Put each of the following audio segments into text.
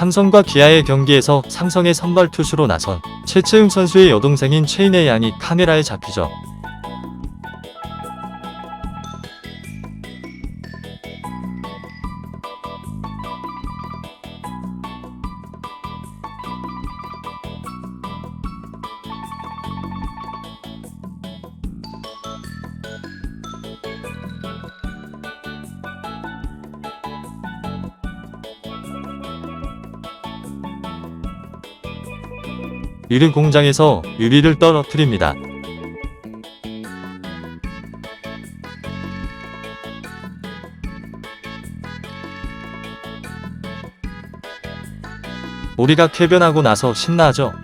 삼성과 기아의 경기에서 삼성의 선발 투수로 나선 최채음 선수의 여동생인 최인의 양이 카메라에 잡히죠. 유리 공장에서 유리를 떨어뜨립니다. 우리가 쾌변하고 나서 신나죠?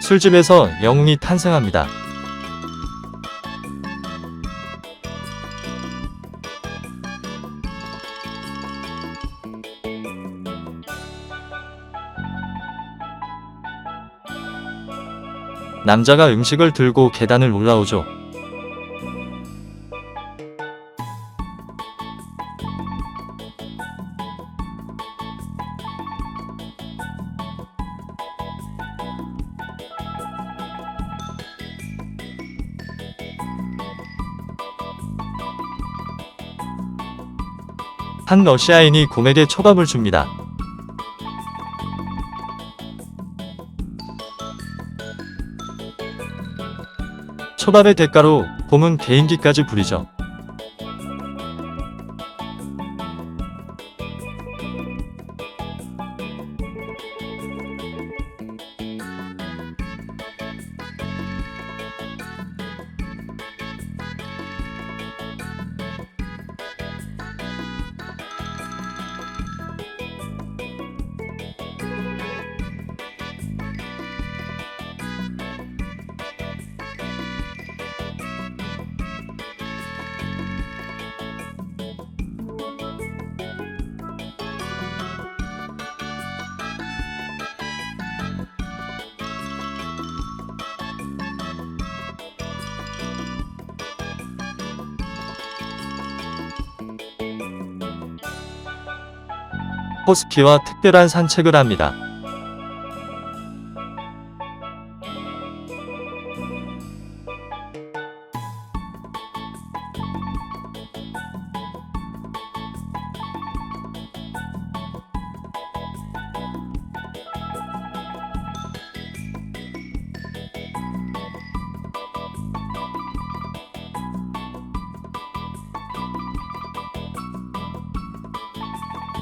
술집에서 영웅이 탄생합니다. 남자가 음식을 들고 계단을 올라오죠. 한 러시아인이 곰에게 초밥을 줍니다. 초밥의 대가로 곰은 개인기까지 부리죠. 호스키와 특별한 산책을 합니다.